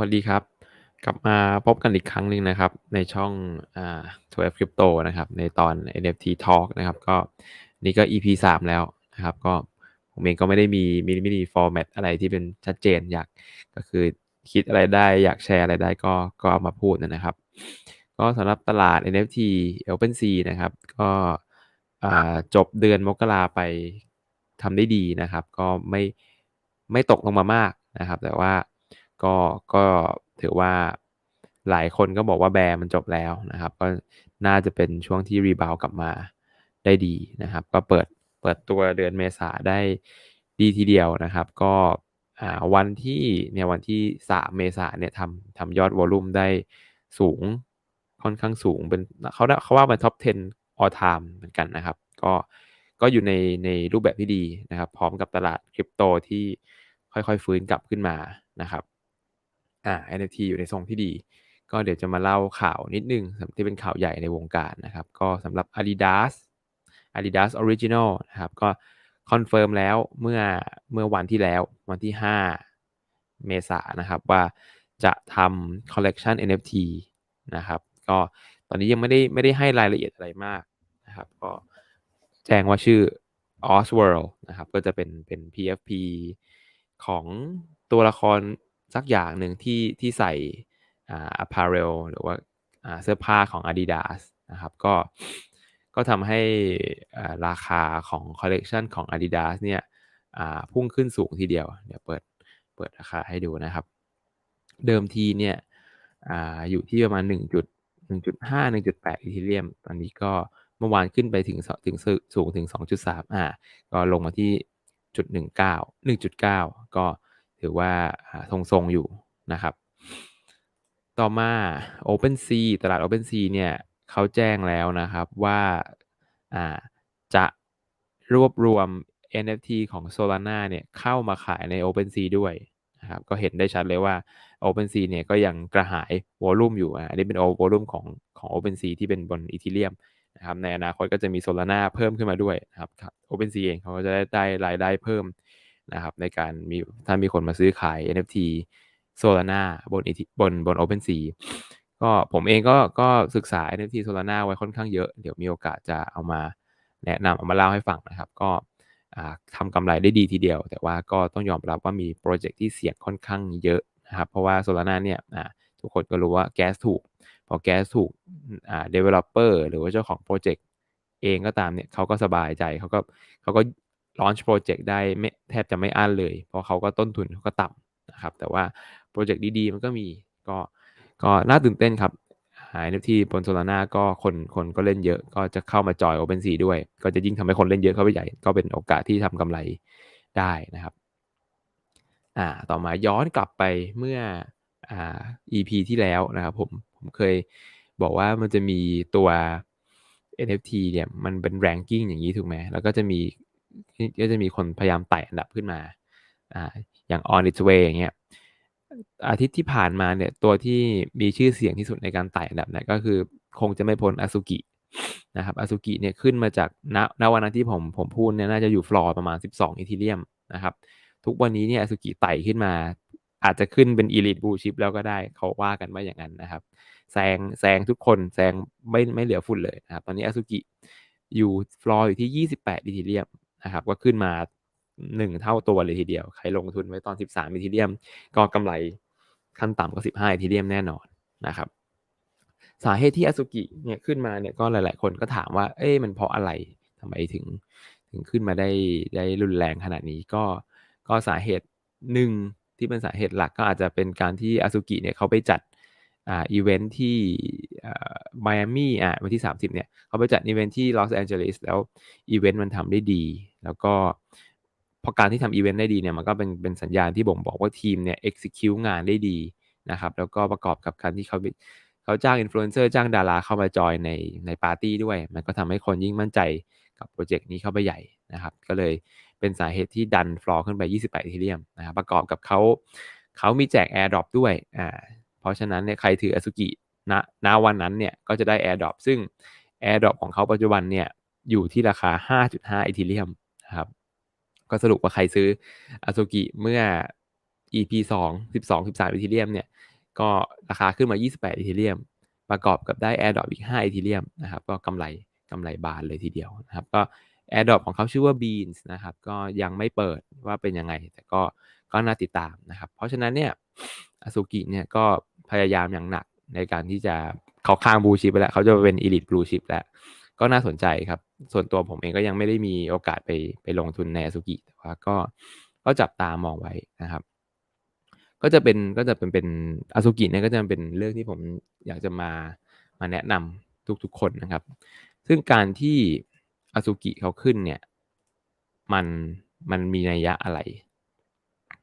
วัสดีครับ กลับมาพบกันอีกครั้งหนึ่งนะครับ ในช่องอ่า12 Crypto นะครับ ในตอน NFT Talk นะครับ ก็นี่ก็ EP 3 แล้วนะครับ ก็ผมเองก็ไม่ได้มีมินิมินิฟอร์แมตอะไรที่เป็นชัดเจนอยากก็คือคิดอะไรได้อยากแชร์อะไรได้ก็ก็เอามาพูดนะครับ ก็สำหรับตลาด NFT OpenSea นะครับ ก็อ่าจบเดือนมกราไปทำได้ดีนะครับ ก็ไม่ไม่ตกลงมามากนะครับ แต่ว่า ก็ก็ถือว่าหลายคนก็บอกว่าแบร์มันจบแล้วนะครับ ก็น่าจะเป็นช่วงที่รีบาวกลับมาได้ดีนะครับ ก็เปิดเปิดตัวเดือนเมษาได้ดีทีเดียวนะครับ ก็วันที่เนี่ยวันที่ 3 เมษาเนี่ยทำทำยอดวอลุ่มได้สูงค่อนข้างสูงเป็นเขาเขาว่ามันท็อป 10 all time เหมือนกันนะครับ ก็ก็อยู่ในในรูปแบบที่ดีนะครับ พร้อมกับตลาดคริปโตที่ค่อยๆ ฟื้นกลับขึ้นมานะครับ อ่า NFT อยู่ในทรงที่ดี ก็เดี๋ยวจะมาเล่าข่าวนิดนึงที่เป็นข่าวใหญ่ในวงการนะครับ ก็สำหรับ Adidas Adidas Original นะครับ ก็คอนเฟิร์มแล้วเมื่อเมื่อวันที่แล้ววันที่ 5 เมษายนนะครับ ว่าจะทำคอลเลกชัน NFT นะครับ ก็ตอนนี้ยังไม่ได้ไม่ได้ให้รายละเอียดอะไรมากนะครับ ก็แจ้งว่าชื่อ Osworld นะครับ ก็จะเป็นเป็น PFP ของตัวละคร สักอย่างหนึ่งที่ที่ใส่อ่า apparel หรือว่าอ่าเสื้อผ้าของ Adidas นะครับ ก็ก็ทำให้อ่าราคาของคอลเลกชันของ Adidas เนี่ยอ่าพุ่งขึ้นสูงทีเดียว เดี๋ยวเปิดเปิดราคาให้ดูนะครับ เดิมทีเนี่ยอ่าอยู่ที่ประมาณ 1 1.5 1.8อีเทเรียม ตอนนี้ก็เมื่อวานขึ้นไปถึงถึงสูงถึง 2.3อ่าก็ลงมาที่จุด19 1.9 ก็ ถือว่าทรงๆอยู่นะครับ ต่อมา OpenSea ตลาด OpenSea เนี่ยเขาแจ้งแล้วนะครับว่าาจะรวบรวม NFT ของ Solana เนี่ยเข้ามาขายใน OpenSea ด้วยนะครับก็เห็นได้ชัดเลยว่า OpenSea เนี่ยก็ยังกระหายวอลุ่มอยู่อันนี้เป็นวอลุ่มของของ OpenSea ที่เป็นบน Ethereum นะครับในอนาคตก็จะมี Solana เพิ่มขึ้นมาด้วยนะครับ OpenSea เองเขาก็จะได้ได้รายได้เพิ่ม นะครับในการมีถ้ามีคนมาซื้อขาย NFT Solana บนบนบน OpenSea ก็ผมเองก็ก็ศึกษา NFT Solana ไว้ค่อนข้างเยอะ เดี๋ยวมีโอกาสจะเอามาแนะนำเอามาเล่าให้ฟังนะครับ ก็ทำกำไรได้ดีทีเดียว แต่ว่าก็ต้องยอมรับว่ามีโปรเจกต์ที่เสี่ยงค่อนข้างเยอะนะครับ เพราะว่า Solana เนี่ยทุกคนก็รู้ว่าแก๊สถูก พอแก๊สถูกอ่า developer หรือว่าเจ้าของโปรเจกต์เองก็ตามเนี่ยเขาก็สบายใจเขาก็เขาก็ launch โปรเจกต์ได้ไม่แทบจะไม่อั้นเลย เพราะเขาก็ต้นทุนเขาก็ต่ำนะครับ แต่ว่าโปรเจกต์ดีๆ มันก็มีก็ก็น่าตื่นเต้นครับ หาย NFT บน Solana ก็คนคนก็เล่นเยอะ ก็จะเข้ามาจอย OpenSea ด้วย ก็จะยิ่งทำให้คนเล่นเยอะเข้าไปใหญ่ ก็เป็นโอกาสที่ทำกำไรได้นะครับอ่าต่อมาย้อนกลับไปเมื่ออ่า EP ที่แล้วนะครับผมผมเคยบอกว่ามันจะมีตัว NFT เนี่ยมันเป็น ranking อย่างนี้ถูกไหมแล้วก็จะมี ก็จะมีคนพยายามไต่อันดับขึ้นมาอ่าอย่าง on its way อย่างเงี้ยอาทิตย์ที่ผ่านมาเนี่ยตัวที่มีชื่อเสียงที่สุดในการไต่อันดับเนี่ยก็คือคงจะไม่พ้นอาซุกินะครับอาซุกิเนี่ยขึ้นมาจากณณวันนั้นที่ผมผมพูดเนี่ยน่าจะอยู่ฟลอร์ประมาณ 12อีทีเรียมนะครับทุกวันนี้เนี่ยอาซุกิไต่ขึ้นมา อาจจะขึ้นเป็นอีลิทบูชิปแล้วก็ได้เขาว่ากันว่าอย่างนั้นนะครับแซงแซงทุกคนแซงไม่ไม่เหลือฝุ่นเลยนะครับตอนนี้อาซุกิอยู่ฟลอร์อยู่ที่ 28อีทีเรียม นะครับก็ขึ้นมาหนึ่งเท่าตัวเลยทีเดียว ใครลงทุนไว้ตอน 13อีทีเรียม ก็กำไรขั้นต่ำก็15อีทีเรียมแน่นอนนะครับ สาเหตุที่อสุกิเนี่ยขึ้นมาเนี่ยก็หลาย ๆ คนก็ถามว่า เอ๊ะมันเพราะอะไรทำไมถึงถึงขึ้นมาได้ได้รุนแรงขนาดนี้ก็ก็สาเหตุหนึ่งที่เป็นสาเหตุหลักก็อาจจะเป็นการที่อสุกิเนี่ยเขาไปจัดอ่าอีเวนท์ที่อ่าไมอามี่อ่าวันที่ 30เนี่ยเขาไปจัดอีเวนท์ที่ลอสแอนเจลิสแล้วอีเวนต์มันทำได้ดี แล้วก็พอการที่ทำอีเวนต์ได้ดีเนี่ยมันก็เป็นเป็นสัญญาณที่บ่งบอกว่าทีมเนี่ย execute งานได้ดีนะครับ แล้วก็ประกอบกับการที่เขาเขาจ้างอินฟลูเอนเซอร์จ้างดาราเข้ามาจอยในในปาร์ตี้ด้วย มันก็ทำให้คนยิ่งมั่นใจกับโปรเจกต์นี้เข้าไปใหญ่นะครับ ก็เลยเป็นสาเหตุที่ดันฟลอร์ขึ้นไป 28อีเทเรียมนะครับประกอบกับเขาเขามีแจก AirDrop ด้วยอ่าเพราะฉะนั้นเนี่ยใครถืออสุกิณณวันนั้นเนี่ยก็จะได้ AirDrop ซึ่ง AirDrop ของเขาปัจจุบันเนี่ยอยู่ที่ราคา 5.5อีเทเรียม ครับ ก็สรุปว่าใครซื้ออาซูกิเมื่อ EP 2 12 13อีเทเรียมเนี่ย ก็ราคาขึ้นมา 28 Ethereum ประกอบกับได้ Airdrop อีก5 Ethereum นะครับ ก็กำไรกำไรบานเลยทีเดียวนะครับ ก็ Airdrop ของเขาชื่อว่า Beans นะครับ ก็ยังไม่เปิดว่าเป็นยังไง แต่ก็ก็น่าติดตามนะครับ เพราะฉะนั้นเนี่ยอาซูกิเนี่ยก็พยายามอย่างหนักในการที่จะเขาข้างบูชิปไปแล้ว เขาจะเป็น Elite Blue Chip แล้ว ก็น่าสนใจครับ ส่วนตัวผมเองก็ยังไม่ได้มีโอกาสไปไปลงทุนในอาซูกิแต่ว่าก็ก็จับตามองไว้นะครับ ก็จะเป็นก็จะเป็นเป็นอาซูกิเนี่ยก็จะเป็นเรื่องที่ผมอยากจะมามาแนะนำทุกๆคนนะครับ ซึ่งการที่อาซูกิเขาขึ้นเนี่ยมันมันมีนัยยะอะไร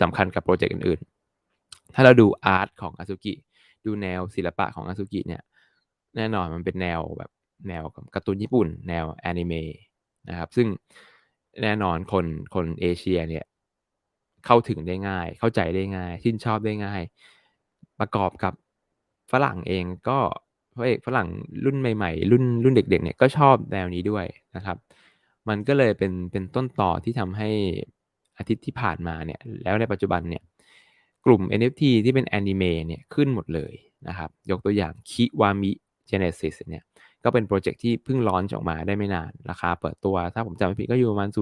สำคัญกับโปรเจกต์อื่นๆ ถ้าเราดูอาร์ตของอาซูกิ ดูแนวศิลปะของอาซูกิเนี่ย แน่นอนมันเป็นแนวแบบ แนวการ์ตูนญี่ปุ่น แนวแอนิเมะนะครับ ซึ่งแน่นอนคนคนเอเชียเนี่ยเข้าถึงได้ง่าย เข้าใจได้ง่ายชื่นชอบได้ง่าย ประกอบกับฝรั่งเองก็พระเอกฝรั่งรุ่นใหม่ๆ รุ่นรุ่นเด็กๆเนี่ยก็ชอบแนวนี้ด้วยนะครับ มันก็เลยเป็นเป็นต้นต่อที่ทำให้อาทิตย์ที่ผ่านมาเนี่ยแล้วในปัจจุบันเนี่ยกลุ่ม NFT ที่เป็นแอนิเมะเนี่ยขึ้นหมดเลยนะครับ ยกตัวอย่างคิวามิ Genesis เนี่ย ก็เป็นโปรเจกต์ที่เพิ่งลอนออกมาได้ไม่นาน ราคาเปิดตัว ถ้าผมจำไม่ผิดก็อยู่ประมาณ 0.1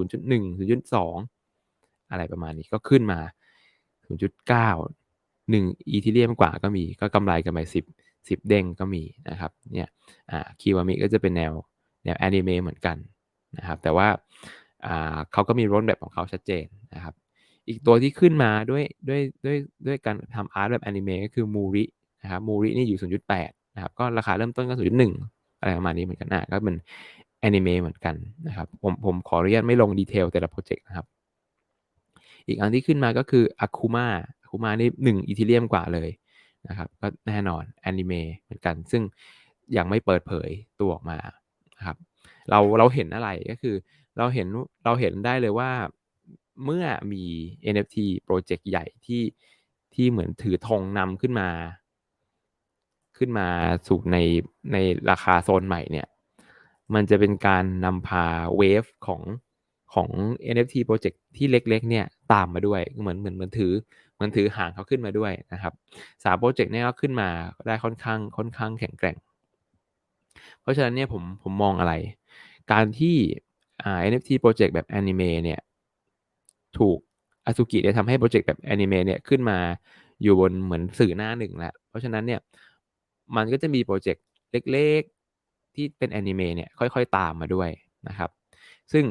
0.2 อะไรประมาณนี้ก็ขึ้นมา 0.9 1อีทีเรียมกว่าก็มีก็กำไรกันไป10 10 เด้งก็มีนะครับเนี่ยคิวามิก็จะเป็นแนวแนวแอนิเมะเหมือนกันนะครับแต่ว่าอ่าเขาก็มีรถแบบของเขาชัดเจนนะครับอีกตัวที่ขึ้นมาด้วยด้วยด้วยด้วยการทำอาร์ตแบบแอนิเมะก็คือมูรินะครับมูรินี่อยู่ 0.8นะครับก็ราคาเริ่มต้นก็ 0.1 อะไรประมาณนี้เหมือนกันนะก็เป็นแอนิเมะเหมือนกันนะครับผมผมขออนุญาตไม่ลงดีเทลแต่ละโปรเจกต์นะครับ อีกอันที่ขึ้นมาก็คืออะคูมาอะคูมานี่หนึ่งอีทีเรียมกว่าเลยนะครับก็แน่นอนแอนิเมะเหมือนกัน ซึ่งยังไม่เปิดเผยตัวออกมานะครับเราเราเห็นอะไรก็คือเราเห็นเราเห็นได้เลยว่าเมื่อมี NFT โปรเจกต์ใหญ่ที่ที่เหมือนถือธงนำขึ้นมา ขึ้นมาสู่ในในราคาโซนใหม่เนี่ยมันจะเป็นการนำพาเวฟของของ NFT โปรเจกต์ที่เล็กๆเนี่ยตามมาด้วยเหมือนเหมือนเหมือนถือเหมือนถือหางเขาขึ้นมาด้วยนะครับสามโปรเจกต์เนี่ยก็ขึ้นมาได้ค่อนข้างค่อนข้างแข็งแกร่ง เพราะฉะนั้นเนี่ยผมผมมองอะไร การที่อ่า NFT โปรเจกต์แบบแอนิเมะเนี่ยถูกอาซูกิได้ทำให้โปรเจกต์แบบแอนิเมะเนี่ยขึ้นมาอยู่บนเหมือนสื่อหน้าหนึ่งแล้ว เพราะฉะนั้นเนี่ย มันก็จะมีโปรเจกต์เล็กๆ ที่เป็นแอนิเมะเนี่ยค่อยๆ ตามมาด้วยนะครับ ซึ่ง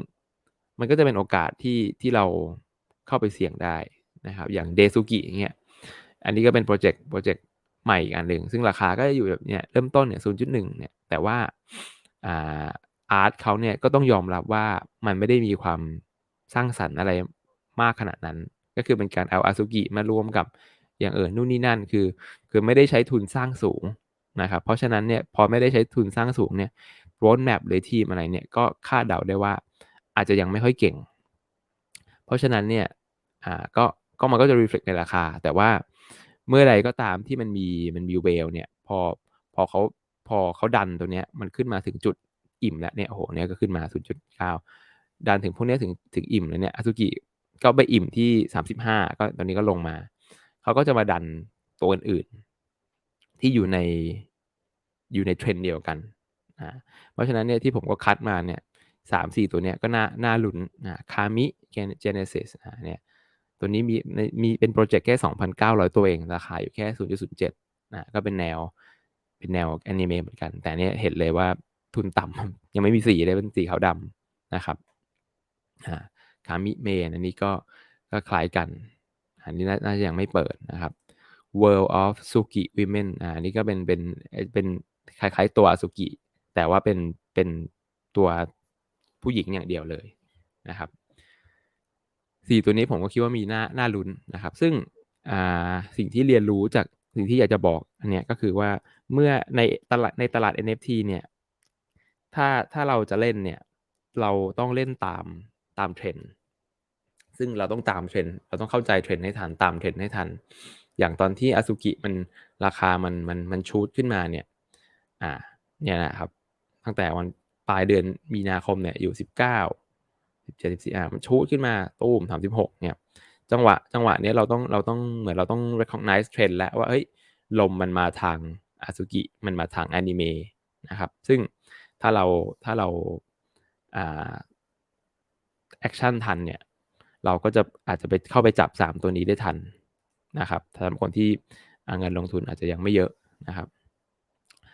มันก็จะเป็นโอกาสที่ที่เราเข้าไปเสี่ยงได้นะครับ อย่างเดซุกิอย่างเงี้ย อันนี้ก็เป็นโปรเจกต์โปรเจกต์ใหม่อีกอันหนึ่ง ซึ่งราคาก็จะอยู่แบบเนี้ยเริ่มต้นเนี่ย0.1เนี่ย แต่ว่าอ่าอาร์ตเขาเนี่ยก็ต้องยอมรับว่ามันไม่ได้มีความสร้างสรรค์อะไรมากขนาดนั้น ก็คือเป็นการเอาอาซุกิมารวมกับอย่างเอิญนู่นนี่นั่น คือ คือไม่ได้ใช้ทุนสร้างสูง นะครับเพราะฉะนั้นเนี่ยพอไม่ได้ใช้ทุนสร้างสูงเนี่ยโรดแมปหรือทีมอะไรเนี่ยก็คาดเดาได้ว่าอาจจะยังไม่ค่อยเก่ง เพราะฉะนั้นเนี่ยอ่าก็ก็มันก็จะ reflect ในราคา แต่ว่าเมื่อไรก็ตามที่มันมีมันมีเวลเนี่ยพอพอเขาพอเขาดันตัวเนี้ยมันขึ้นมาถึงจุดอิ่มแล้วเนี่ยโอ้โหเนี่ยก็ขึ้นมา 0.9 ดันถึงพวกนี้ถึงถึงอิ่มแล้วเนี่ยอาซุกิก็ไปอิ่มที่ 35 ก็ตอนนี้ก็ลงมา เขาก็จะมาดันตัวอื่น ที่อยู่ในอยู่ในเทรนเดียวกันอ่าเพราะฉะนั้นเนี่ยที่ผมก็คัดมาเนี่ยสามสี่ตัวเนี้ยก็น่าน่าลุ้นนะคามิเจเนซิสเนี่ยตัวนี้มีมีเป็นโปรเจกต์แค่ 2,900 ตัวเอง ราคาอยู่แค่ 0.07นะก็เป็นแนวเป็นแนวแอนิเมะเหมือนกัน แต่เนี้ยเห็นเลยว่าทุนต่ำยังไม่มีสีเลยเป็นสีขาวดำนะครับอ่าคามิเมนอันนี้ก็ก็คล้ายกัน อันนี้น่าจะยังไม่เปิดนะครับ World of Suki Women อ่านี่ก็เป็นเป็นเป็นคล้ายๆตัวสุกิแต่ว่าเป็นเป็นตัวผู้หญิงอย่างเดียวเลยนะครับสี่ตัวนี้ผมก็คิดว่ามีหน้าหน้าลุ้นนะครับ ซึ่งอ่าสิ่งที่เรียนรู้จากสิ่งที่อยากจะบอกอันเนี้ยก็คือว่าเมื่อในตลาดในตลาด NFT เนี่ยถ้าถ้าเราจะเล่นเนี่ยเราต้องเล่นตามตามเทรนด์ซึ่งเราต้องตามเทรนด์เราต้องเข้าใจเทรนด์ให้ทันตามเทรนด์ให้ทัน อย่างตอนที่อาซุกิมันราคามันมันมันชูดขึ้นมาเนี่ย อ่า เนี่ยนะครับ ตั้งแต่วันปลายเดือนมีนาคมเนี่ยอยู่สิบเก้าสิบเจ็ดสิบสี่อ่ามันชูดขึ้นมาตู้มสามสิบหกเนี่ย จังหวะจังหวะนี้เราต้องเราต้องเหมือนเราต้อง recognize trend แล้วว่าเฮ้ยลมมันมาทางอาซุกิมันมาทางอนิเมะนะครับ ซึ่งถ้าเราถ้าเราแอคชั่นทันเนี่ย เราก็จะอาจจะไปเข้าไปจับ 3 ตัวนี้ได้ทัน นะครับสำหรับคนที่เงินลงทุนอาจจะยังไม่เยอะนะครับ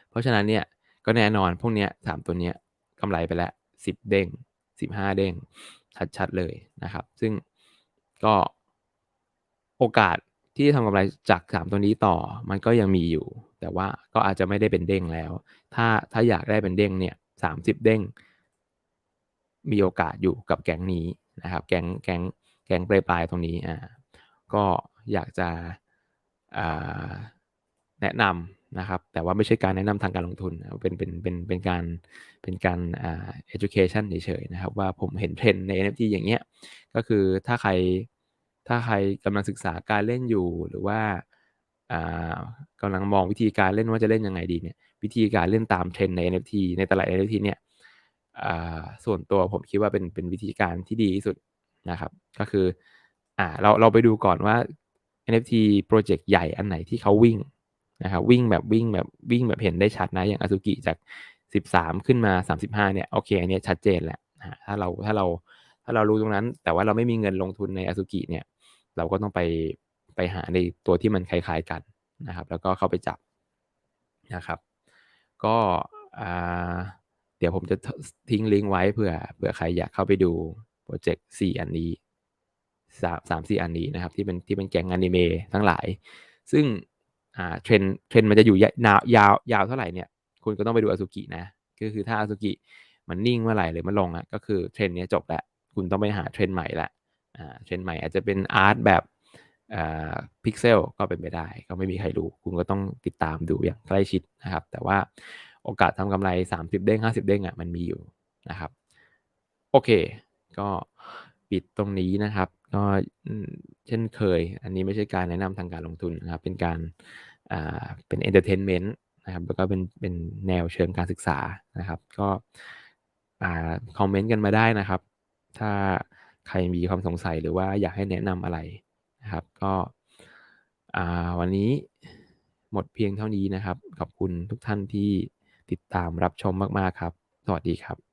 เพราะฉะนั้นเนี่ยก็แน่นอนพวกเนี้ยสามตัวเนี้ยกำไรไปแล้วสิบเด้งสิบห้าเด้งชัดๆเลยนะครับ ซึ่งก็โอกาสที่จะทำกำไรจากสามตัวนี้ต่อมันก็ยังมีอยู่ แต่ว่าก็อาจจะไม่ได้เป็นเด้งแล้ว ถ้าถ้าอยากได้เป็นเด้งเนี่ยสามสิบเด้งมีโอกาสอยู่กับแก๊งนี้นะครับ แก๊งแก๊งแก๊งปลายปลายตรงนี้อ่าก็ อยากจะแนะนำนะครับ แต่ว่าไม่ใช่การแนะนำทางการลงทุน เป็นเป็นเป็นเป็นการเป็นการอ่า education เฉยๆนะครับ ว่าผมเห็นเทรนใน NFT อย่างเงี้ยก็คือถ้าใครถ้าใครกำลังศึกษาการเล่นอยู่หรือว่ากำลังมองวิธีการเล่นว่าจะเล่นยังไงดีเนี่ยวิธีการเล่นตามเทรนใน NFT ในตลาด NFT เนี่ยส่วนตัวผมคิดว่าเป็นเป็นวิธีการที่ดีที่สุดนะครับ ก็คืออ่าเราเราไปดูก่อนว่า NFT โปรเจกต์ใหญ่อันไหนที่เขาวิ่งนะครับวิ่งแบบวิ่งแบบวิ่งแบบเห็นได้ชัดนะ อย่างอาซุกิจาก 13 ขึ้นมา 35 เนี่ยโอเคอันนี้ชัดเจนแหละถ้าเราถ้าเราถ้าเรารู้ตรงนั้น แต่ว่าเราไม่มีเงินลงทุนในอาซุกิเนี่ย เราก็ต้องไปไปหาในตัวที่มันคล้ายๆกันนะครับ แล้วก็เข้าไปจับนะครับ ก็เดี๋ยวผมจะทิ้งลิงก์ไว้เผื่อเผื่อใครอยากเข้าไปดูโปรเจกต์4อันนี้ สามสามสี่อันนี้นะครับ ที่เป็นที่เป็นแกงอนิเมะทั้งหลาย ซึ่งอ่าเทรนเทรนมันจะอยู่ยาวยาวยาวเท่าไหร่เนี่ย คุณก็ต้องไปดูอาซุกินะก็คือถ้าอาซุกิมันนิ่งเมื่อไหร่หรือมันลงอะก็คือเทรนนี้จบแล้วคุณต้องไปหาเทรนใหม่ละอ่าเทรนใหม่อาจจะเป็นอาร์ตแบบอ่าพิกเซลก็เป็นไปได้ ก็ไม่มีใครรู้ คุณก็ต้องติดตามดูอย่างใกล้ชิดนะครับ แต่ว่าโอกาสทำกำไร 30 เด้ง 50 เด้งอะมันมีอยู่นะครับ โอเค ก็ปิดตรงนี้นะครับ ก็เช่นเคย อันนี้ไม่ใช่การแนะนำทางการลงทุนนะครับ เป็นการอ่าเป็นเอนเตอร์เทนเมนต์นะครับ แล้วก็เป็นเป็นแนวเชิงการศึกษานะครับ ก็อ่าคอมเมนต์กันมาได้นะครับ ถ้าใครมีความสงสัยหรือว่าอยากให้แนะนำอะไรนะครับ ก็อ่าวันนี้หมดเพียงเท่านี้นะครับ ขอบคุณทุกท่านที่ติดตามรับชมมาก ๆ ครับ สวัสดีครับ